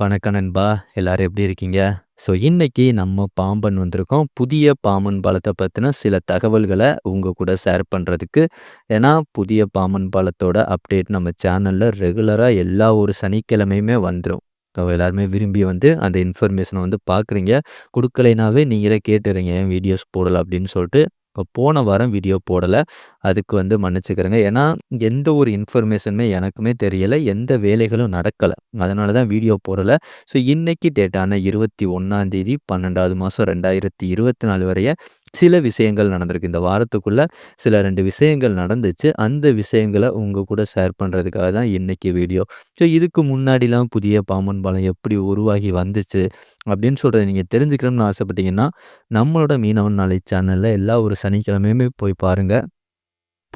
வணக்கம் நண்பா. எல்லாரும் எப்படி இருக்கீங்க? ஸோ இன்னைக்கு நம்ம பாம்பன் வந்திருக்கோம். புதிய பாம்பன் பாலத்தை பற்றின சில தகவல்களை உங்கள் கூட ஷேர் பண்ணுறதுக்கு ஏன்னா, புதிய பாம்பன் பாலத்தோட அப்டேட் நம்ம சேனலில் ரெகுலராக எல்லா ஒரு சனிக்கிழமையுமே வந்துடும் ஸோ எல்லாருமே விரும்பி வந்து அந்த இன்ஃபர்மேஷனை வந்து பார்க்குறீங்க. கொடுக்கலைனாவே நீங்களே கேட்டுறீங்க, "ஏன் வீடியோஸ் போடலாம் அப்படின்னு சொல்லிட்டு. இப்போ போன வாரம் வீடியோ போடலை. அதுக்கு வந்து மன்னிச்சுக்கிறேங்க. ஏன்னா, எந்த ஒரு இன்ஃபர்மேஷனுமே எனக்குமே தெரியலை. எந்த வேலைகளும் நடக்கலை. அதனால தான் வீடியோ போடலை. ஸோ இன்றைக்கி டேட்டான இருபத்தி ஒன்றாந்தேதி பன்னெண்டாவது மாதம் ரெண்டாயிரத்தி இருபத்தி நாலு வரைய சில விஷயங்கள் நடந்திருக்கு. இந்த வாரத்துக்குள்ள சில ரெண்டு விஷயங்கள் நடந்துச்சு. அந்த விஷயங்களை உங்க கூட ஷேர் பண்றதுக்காக தான் இன்னைக்கு வீடியோ. ஸோ இதுக்கு முன்னாடிலாம் புதிய பாம்பன் பாலம் எப்படி உருவாகி வந்துச்சு? அப்படின்னு சொல்கிறத நீங்க தெரிஞ்சுக்கணும்னு ஆசைப்பட்டீங்கன்னா, நம்மளோட மீனவன் நாளை சேனல்ல எல்லா ஒரு சனிக்கிழமையுமே போய் பாருங்க.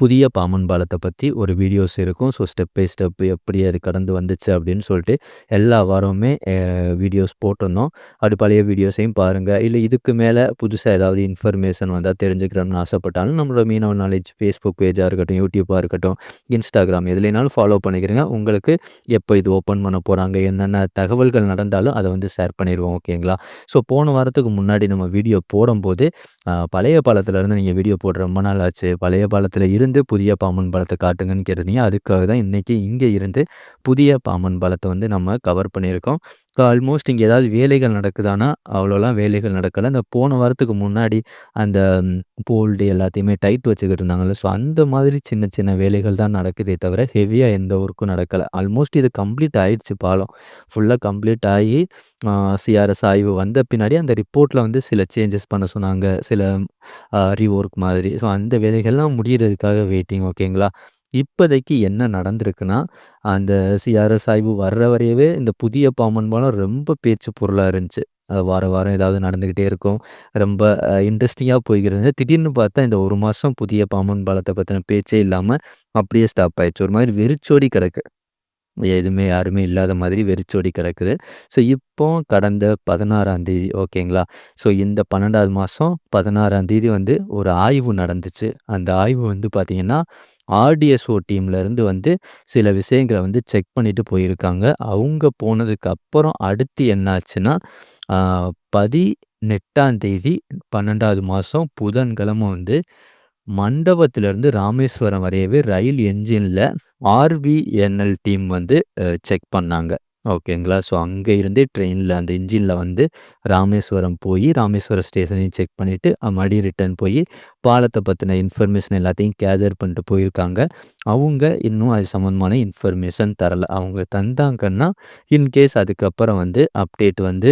புதிய பாமன் பாலத்தை பற்றி ஒரு வீடியோஸ் இருக்கும். ஸோ ஸ்டெப் பை ஸ்டெப் எப்படி அது கடந்து வந்துச்சு அப்படின்னு சொல்லிட்டு எல்லா வாரமுமே வீடியோஸ் போட்டிருந்தோம். அப்படி பழைய வீடியோஸையும் பாருங்கள் இல்லை இதுக்கு மேலே புதுசாக ஏதாவது இன்ஃபர்மேஷன் வந்தால் தெரிஞ்சுக்கிறோம்னு ஆசைப்பட்டாலும் நம்மளோட மீனவன் நாலேஜ் ஃபேஸ்புக் பேஜாக இருக்கட்டும், யூடியூப்பாக இருக்கட்டும், இன்ஸ்டாகிராம் எதுலேனாலும் ஃபாலோ பண்ணிக்கிறேங்க உங்களுக்கு எப்போ இது ஓப்பன் பண்ண போகிறாங்க என்னென்ன தகவல்கள் நடந்தாலும் அதை வந்து ஷேர் பண்ணிடுவோம் ஓகேங்களா? ஸோ போன வாரத்துக்கு முன்னாடி நம்ம வீடியோ போடும்போது, பழைய பாலத்திலருந்து நீங்கள் வீடியோ போடுற ரொம்ப நாள் ஆச்சு. பழைய இரு இருந்து புதிய பாம்பன் பலத்தை காட்டுங்கன்னு கேட்டிருந்தீங்க. அதுக்காக தான் இன்றைக்கி இங்கே இருந்து புதிய பாம்பன் பலத்தை வந்து நம்ம கவர் பண்ணியிருக்கோம். ஸோ ஆல்மோஸ்ட் இங்கே ஏதாவது வேலைகள் நடக்குதான்னா, அவ்வளோலாம் வேலைகள் நடக்கல. இந்த போன வாரத்துக்கு முன்னாடி அந்த போல்டு எல்லாத்தையுமே டைட் வச்சுக்கிட்டு இருந்தாங்கல்ல. ஸோ அந்த மாதிரி சின்ன சின்ன வேலைகள் தான் நடக்குதே தவிர, ஹெவியாக எந்த ஒர்க்கும் நடக்கலை ஆல்மோஸ்ட் இது கம்ப்ளீட் ஆயிடுச்சு பாலம். ஃபுல்லாக கம்ப்ளீட் ஆகி சிஆர்எஸ் ஆய்வு வந்த பின்னாடி அந்த ரிப்போர்ட்டில் வந்து சில சேஞ்சஸ் பண்ண சொன்னாங்க. சில ரீஒர்க் மாதிரி. ஸோ அந்த வேலைகள்லாம் அதுக்காக வெயிட்டிங். ஓகேங்களா? இப்போதைக்கு என்ன நடந்திருக்குன்னா, அந்த சிஆர்எஸ் ஆய்வு வர்ற வரையவே இந்த புதிய பாம்பன் பாலம் ரொம்ப பேச்சு பொருளாக இருந்துச்சு. அ வாரம் வாரம் ஏதாவது நடந்துக்கிட்டே இருக்கும். ரொம்ப இன்ட்ரெஸ்டிங்காக போய்கிறது திடீர்னு பார்த்தா இந்த ஒரு மாதம் புதிய பாம்பன் பாலத்தை பற்றின பேச்சே இல்லாமல் அப்படியே ஸ்டாப் ஆயிடுச்சு. ஒரு மாதிரி வெறிச்சோடி கிடக்கு. எதுவுமே யாருமே இல்லாத மாதிரி வெறிச்சோடி கிடக்குது. ஸோ இப்போ கடந்த 16ஆம் தேதி ஓகேங்களா? ஸோ இந்த பன்னெண்டாவது மாதம் பதினாறாம் தேதி வந்து ஒரு ஆய்வு நடந்துச்சு. அந்த ஆய்வு வந்து பார்த்திங்கன்னா ஆர்டிஎஸ்ஓ டீம்லேருந்து வந்து சில விஷயங்களை வந்து செக் பண்ணிட்டு போயிருக்காங்க. அவங்க போனதுக்கு அப்புறம் அடுத்து என்னாச்சுன்னா, பதினெட்டாம் தேதி பன்னெண்டாவது மாதம் புதன்கிழமை வந்து மண்டபத்திலிருந்து ராமேஸ்வரம் வரையவே ரயில் என்ஜின்ல ஆர்விஎன்எல் டீம் வந்து செக் பண்ணாங்க. ஓகேங்களா? ஸோ அங்க இருந்தே ட்ரெயின்ல அந்த இன்ஜினில் வந்து ராமேஸ்வரம் போயி, ராமேஸ்வரம் ஸ்டேஷனையும் செக் பண்ணிட்டு, மறுபடியும் ரிட்டர்ன் போயி, பாலத்த பத்தின இன்ஃபர்மேஷன் எல்லாத்தையும் கேதர் பண்ணிட்டு போயிருக்காங்க. அவங்க இன்னும் அது சம்மந்தமான இன்ஃபர்மேஷன் தரல. அவங்க தந்தாங்கன்னா, இன்கேஸ் அதுக்கப்புறம் வந்து அப்டேட் வந்து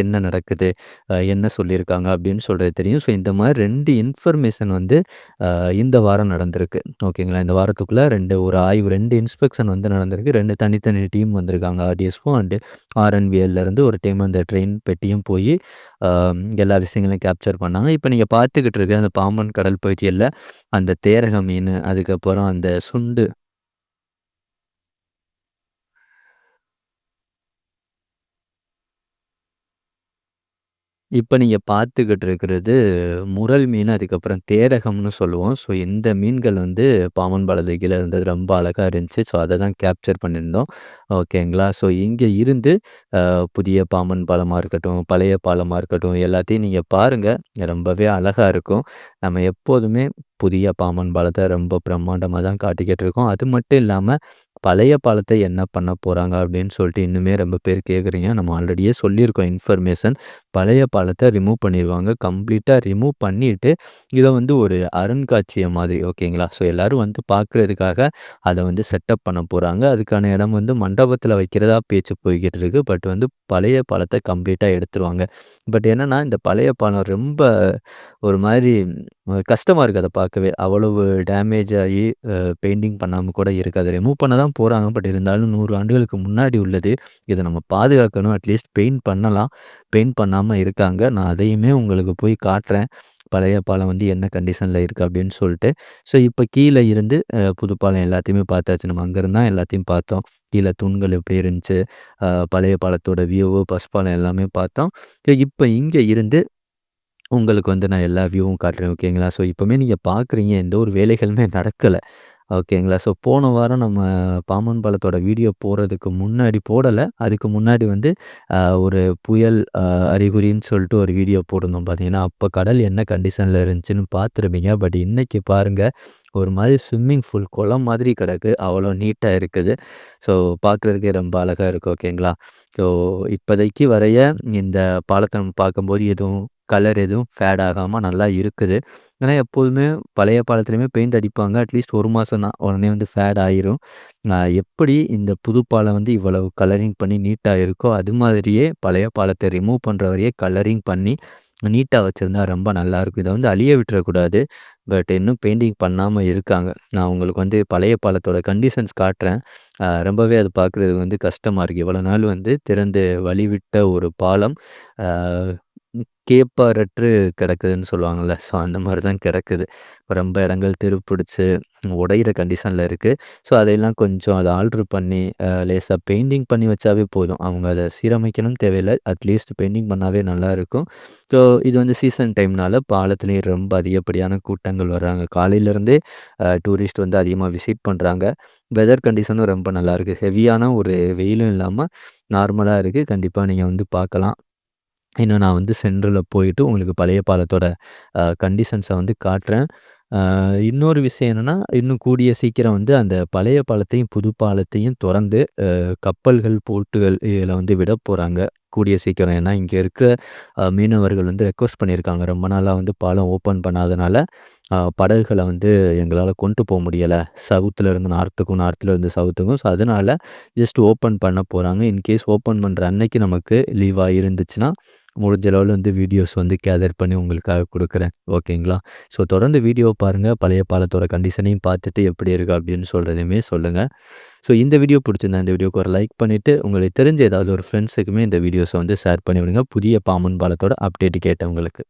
என்ன நடக்குது? அ என்ன சொல்லியிருக்காங்க? அப்படின்னு சொல்றது தெரியும். ஸோ இந்த மாரி 2 இன்ஃபர்மேஷன் வந்து அ இந்த வாரம் நடந்திருக்கு. ஓகேங்களா? இந்த வாரத்துக்குள்ள 2 ஒரு ஆய்வு 2 இன்ஸ்பெக்ஷன் வந்து நடந்திருக்கு. 2 தனித்தனி டீம் வந்திருக்காங்க. ஆர்டிஎஸ்ஓ அண்டு ஆர்என்விஎல்லேருந்து ஒரு டைம் அந்த ட்ரெயின் பெட்டியும் போய் um, எல்லா விஷயங்களையும் கேப்சர் பண்ணாங்க. இப்போ நீங்கள் பார்த்துக்கிட்டு இருக்க அந்த பாம்பன் கடல் பகுதியில் அந்த தேரக மீன் அதுக்கப்புறம் அந்த சுண்டு இப்ப நீங்க பார்த்துக்கிட்டு இருக்கிறது முரல் மீன், அதுக்கப்புறம் தேரகம்னு சொல்லுவோம். ஸோ இந்த மீன்கள் வந்து பாம்பன் பாலத்து இருந்தது ரொம்ப அழகா இருந்துச்சு. ஸோ அத தான் கேப்சர் பண்ணியிருந்தோம். ஓகேங்களா? ஸோ இங்க இருந்து அ புதிய பாம்பன் பாலமா இருக்கட்டும், பழைய பாலமா இருக்கட்டும், எல்லாத்தையும் நீங்க பாருங்க. ரொம்பவே அழகா இருக்கும். நம்ம எப்போதுமே புதிய பாம்பன் பாலத்த ரொம்ப பிரம்மாண்டமா தான் காட்டிக்கிட்டு இருக்கோம். அது மட்டும் இல்லாம, பழைய பாலத்தை என்ன பண்ண போகிறாங்க அப்படின்னு சொல்லிட்டு இன்னுமே ரொம்ப பேர் கேட்குறீங்க. நம்ம ஆல்ரெடியே சொல்லியிருக்கோம் இன்ஃபர்மேஷன். பழைய பாலத்தை ரிமூவ் பண்ணிடுவாங்க கம்ப்ளீட்டாக ரிமூவ் பண்ணிவிட்டு இதை வந்து ஒரு அருண்காட்சியை மாதிரி ஓகேங்களா? ஸோ எல்லோரும் வந்து பார்க்குறதுக்காக அதை வந்து செட்டப் பண்ண போகிறாங்க அதுக்கான இடம் வந்து மண்டபத்தில் வைக்கிறதா பேச்சு போய்கிட்டு இருக்குது பட் வந்து பழைய பாலத்தை கம்ப்ளீட்டாக எடுத்துருவாங்க. பட் என்னென்னா இந்த பழைய பாலம் ரொம்ப ஒரு மாதிரி கஷ்டமாக இருக்குது அதை பார்க்கவே. அவ்வளவு டேமேஜ் ஆகி பெயிண்டிங் பண்ணாமல் கூட இருக்குது அதை ரிமூவ் பண்ண தான் போறாங்க. பட் இருந்தாலும் நூறு ஆண்டுகளுக்கு முன்னாடி உள்ளது. இதை நம்ம பாதுகாக்கணும். அட்லீஸ்ட் பெயிண்ட் பண்ணலாம். பெயிண்ட் பண்ணாமல் இருக்காங்க. நான் அதையுமே உங்களுக்கு போய் காட்டுறேன். பழைய பாலம் வந்து என்ன கண்டிஷனில் இருக்குது அப்படின்னு சொல்லிட்டு. ஸோ இப்போ கீழே இருந்து புது பாலம் எல்லாத்தையுமே பார்த்தாச்சு. நம்ம அங்கேருந்தான் எல்லாத்தையும் பார்த்தோம். கீழே தூண்கள் எப்படி இருந்துச்சு? பழைய பாலத்தோட வியூவு, பஸ் பாலம் எல்லாமே பார்த்தோம். இப்போ இங்கே இருந்து உங்களுக்கு வந்து நான் எல்லா வியூவும் காட்டுறேன். ஓகேங்களா? ஸோ இப்பவுமே நீங்கள் பார்க்குறீங்க. எந்த ஒரு வேலைகளுமே நடக்கலை ஓகேங்களா. ஸோ போன வாரம் நம்ம பாம்பன் பாலத்தோட வீடியோ போடுறதுக்கு முன்னாடி போடலை அதுக்கு முன்னாடி வந்து ஒரு புயல் அறிகுறின்னு சொல்லிட்டு ஒரு வீடியோ போட்டிருந்தோம் பார்த்தீங்கன்னா, அப்போ கடல் என்ன கண்டிஷனில் இருந்துச்சுன்னு பார்த்துருப்பீங்க. பட் இன்னைக்கு பாருங்கள் ஒரு மாதிரி ஸ்விம்மிங் ஃபுல் குளம் மாதிரி கிடக்கு. அவ்வளோ நீட்டாக இருக்குது. ஸோ பார்க்குறதுக்கே ரொம்ப அழகாக இருக்குது ஓகேங்களா. ஸோ இப்போதைக்கு வரைய இந்த பாலத்தை நம்ம பார்க்கும்போது எதுவும் கலர் எதுவும் ஃபேட் ஆகாமல் நல்லா இருக்குது. ஏன்னா எப்போதுமே பழைய பாலத்துலேயுமே பெயிண்ட் அடிப்பாங்க. அட்லீஸ்ட் ஒரு மாதம் தான். உடனே வந்து ஃபேட் ஆயிரும். எப்படி இந்த புது பாலம் வந்து இவ்வளவு கலரிங் பண்ணி நீட்டாக இருக்கோ, அது மாதிரியே பழைய பாலத்தை ரிமூவ் பண்ணுற வரையே கலரிங் பண்ணி நீட்டாக வச்சுருந்தா ரொம்ப நல்லாயிருக்கும். இதை வந்து அழிய விட்டுறக்கூடாது. பட் இன்னும் பெயிண்டிங் பண்ணாமல் இருக்காங்க. நான் உங்களுக்கு வந்து பழைய பாலத்தோட கண்டிஷன்ஸ் காட்டுறேன். ரொம்பவே அது பார்க்குறதுக்கு வந்து கஷ்டமாக இருக்குது இவ்வளோ நாள் வந்து திறந்து வழிவிட்ட ஒரு பாலம், கேப்பாரற்று கிடக்குதுன்னு சொல்லுவாங்கல்ல. ஸோ அந்த மாரி தான் கிடக்குது. ரொம்ப இடங்கள் துருப்பிடிச்சு உடையிற கண்டிஷன்ல இருக்கு. ஸோ அதையெல்லாம் கொஞ்சம் அத ஆல்டர் பண்ணி அ லேசா பெயிண்டிங் பண்ணி வச்சாவே போதும். அவங்க அத சீரமைக்கணும்னு தேவையில்ல. அட்லீஸ்ட் பெயிண்டிங் பண்ணாவே நல்லாயிருக்கும். ஸோ இது வந்து சீசன் டைம்னால பாலத்திலேயும் ரொம்ப அதிகப்படியான கூட்டங்கள் வர்றாங்க. காலையிலேருந்தே அ டூரிஸ்ட் வந்து அதிகமா விசிட் பண்றாங்க. வெதர் கண்டிஷனும் ரொம்ப நல்லாயிருக்கு. ஹெவியான ஒரு வெயிலும் இல்லாம நார்மலா இருக்கு. கண்டிப்பா நீங்க வந்து பார்க்கலாம். இன்னும் நான் வந்து சென்ட்ரலில் போயிட்டு உங்களுக்கு பழைய பாலத்தோட கண்டிஷன்ஸை வந்து காட்டுறேன். இன்னொரு விஷயம் என்னன்னா, இன்னும் கூடிய சீக்கிரம் வந்து அந்த பழைய பாலத்தையும், புது பாலத்தையும் திறந்து கப்பல்கள், போட்டுகள் இதில் வந்து விடப்போறாங்க. கூடிய சீக்கிரம். ஏன்னா இங்கே இருக்கிற மீனவர்கள் வந்து ரெக்வஸ்ட் பண்ணியிருக்காங்க. ரொம்ப நாளாக வந்து பாலம் ஓப்பன் பண்ணாதனால, படகுகளை வந்து எங்களால் கொண்டு போக முடியலை சவுத்துல இருந்து நார்த்துக்கும், நார்த்ல இருந்து சவுத்துக்கும். ஸோ அதனால ஜஸ்ட் ஓப்பன் பண்ண போகிறாங்க இன்கேஸ் ஓப்பன் பண்ணுற அன்னைக்கு நமக்கு லீவாக இருந்துச்சுன்னா, முடிஞ்ச அளவில் வந்து வீடியோஸ் வந்து கேதர் பண்ணி உங்களுக்காக கொடுக்குறேன் ஓகேங்களா. ஸோ தொடர்ந்து வீடியோ பாருங்கள் பழைய பாலத்தோட கண்டிஷனையும் பார்த்துட்டு எப்படி இருக்குது அப்படின்னு சொல்கிறதையுமே சொல்லுங்கள் ஸோ இந்த வீடியோ பிடிச்சிருந்தா இந்த வீடியோக்கு ஒரு லைக் பண்ணிவிட்டு உங்களுக்கு தெரிஞ்ச ஏதாவது ஒரு ஃப்ரெண்ட்ஸுக்குமே இந்த வீடியோஸை வந்து ஷேர் பண்ணி விடுங்க. புதிய பாம்பன் பாலத்தோட அப்டேட் கேட்டவங்களுக்கு.